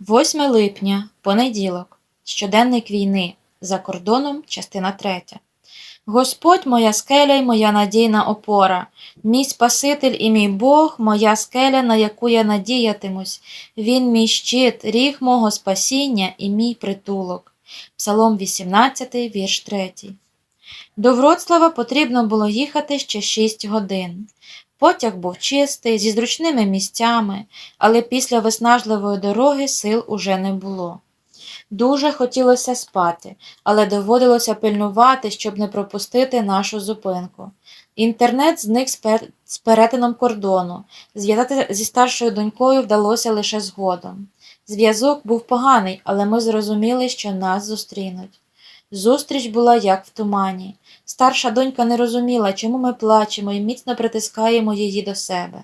8 липня, понеділок, щоденник війни, за кордоном, частина 3. Господь моя скеля й моя надійна опора, мій Спаситель і мій Бог, моя скеля, на яку я надіятимусь, Він мій щит, ріг мого спасіння і мій притулок. Псалом 18, вірш 3. До Вроцлава потрібно було їхати ще 6 годин. Потяг був чистий, зі зручними місцями, але після виснажливої дороги сил уже не було. Дуже хотілося спати, але доводилося пильнувати, щоб не пропустити нашу зупинку. Інтернет зник з перетином кордону. Зв'язати зі старшою донькою вдалося лише згодом. Зв'язок був поганий, але ми зрозуміли, що нас зустрінуть. Зустріч була як в тумані. Старша донька не розуміла, чому ми плачемо і міцно притискаємо її до себе.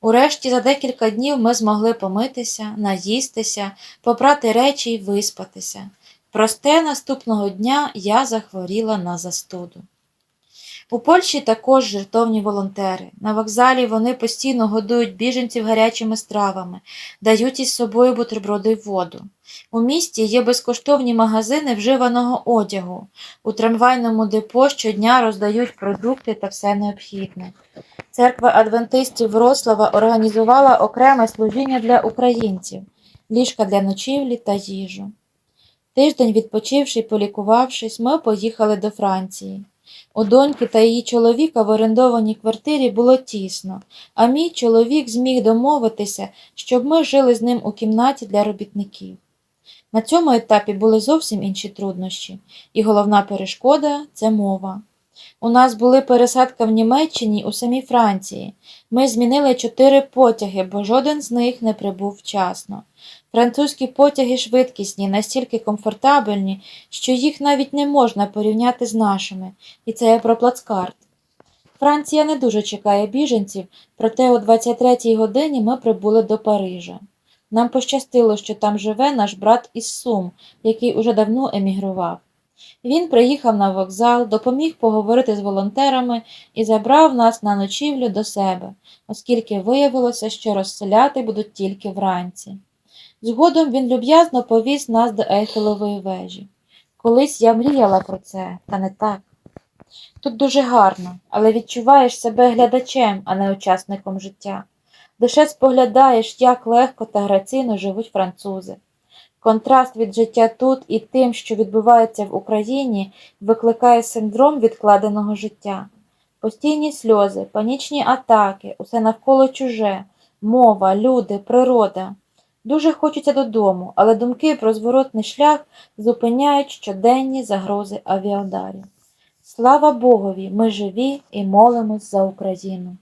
Урешті за декілька днів ми змогли помитися, наїстися, попрати речі й виспатися. Просте наступного дня я захворіла на застуду. У Польщі також жертовні волонтери. На вокзалі вони постійно годують біженців гарячими стравами, дають із собою бутерброди й воду. У місті є безкоштовні магазини вживаного одягу. У трамвайному депо щодня роздають продукти та все необхідне. Церква адвентистів Вроцлава організувала окреме служіння для українців, ліжка для ночівлі та їжу. Тиждень відпочивши й полікувавшись, ми поїхали до Франції. У доньки та її чоловіка в орендованій квартирі було тісно, а мій чоловік зміг домовитися, щоб ми жили з ним у кімнаті для робітників. На цьому етапі були зовсім інші труднощі, і головна перешкода це мова. У нас були пересадка в Німеччині у самій Франції. Ми змінили чотири потяги, бо жоден з них не прибув вчасно. Французькі потяги швидкісні, настільки комфортабельні, що їх навіть не можна порівняти з нашими, і це я про плацкарт. Франція не дуже чекає біженців, проте о 23-й годині ми прибули до Парижа. Нам пощастило, що там живе наш брат із Сум, який уже давно емігрував. Він приїхав на вокзал, допоміг поговорити з волонтерами і забрав нас на ночівлю до себе, оскільки виявилося, що розселяти будуть тільки вранці. Згодом він люб'язно повіз нас до Ейфелевої вежі. Колись я мріяла про це, та не так. Тут дуже гарно, але відчуваєш себе глядачем, а не учасником життя. Лише споглядаєш, як легко та граційно живуть французи. Контраст від життя тут і тим, що відбувається в Україні, викликає синдром відкладеного життя. Постійні сльози, панічні атаки, усе навколо чуже, мова, люди, природа. Дуже хочеться додому, але думки про зворотний шлях зупиняють щоденні загрози авіадарів. Слава Богові, ми живі і молимось за Україну.